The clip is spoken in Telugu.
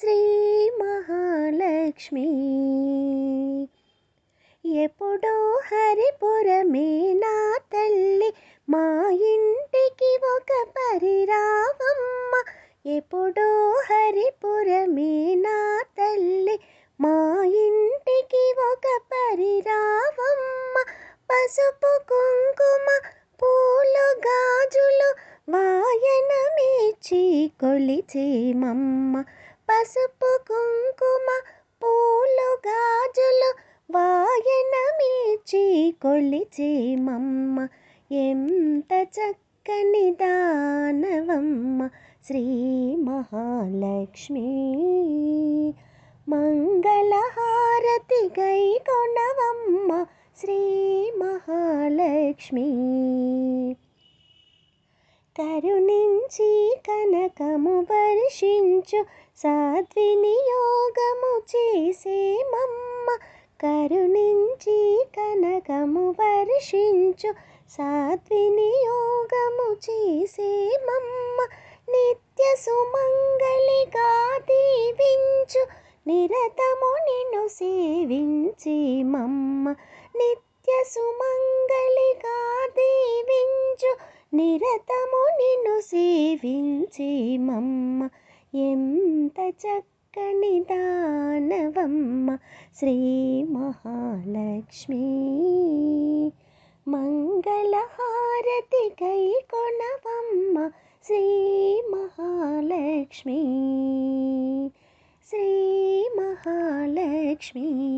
శ్రీ మహాలక్ష్మి ఎప్పుడో హరిపురమే నా తల్లి మా ఇంటికి ఒక పరిరావమ్మ. ఎప్పుడో హరిపురమే నా తల్లి మా ఇంటికి ఒక పరిరావమ్మ. పసుపు కుంకుమ పూలు గాజులు వాయనమిచ్చి కొలిచేమమ్మ పసుపు కుంకుమ పూలు గాజులు వాయనమిచ్చి కొలిచేమమ్మ ఎంత చక్కని దానవమ్మ శ్రీ మహాలక్ష్మి. మంగళహారతి గై కొనవమ్మ శ్రీ మహాలక్ష్మి. కరుణించి కనకము వర్షించు సద్వినియోగము చేసేమమ్మ కరుణించి కనకము వర్షించు సద్వినియోగము చేసేమమ్మ నిత్య సుమంగళిగా దీవించు నిరతము నిన్ను సేవించి మమ్మ. నిత్య సుమంగ నిరతము నిన్ను సేవించి మమ్మ. ఎంత చక్కని దానవమ్మ. శ్రీ మహాలక్ష్మి. మంగళహారతి కై కొనవమ్మ శ్రీ మహాలక్ష్మి. శ్రీ మహాలక్ష్మి.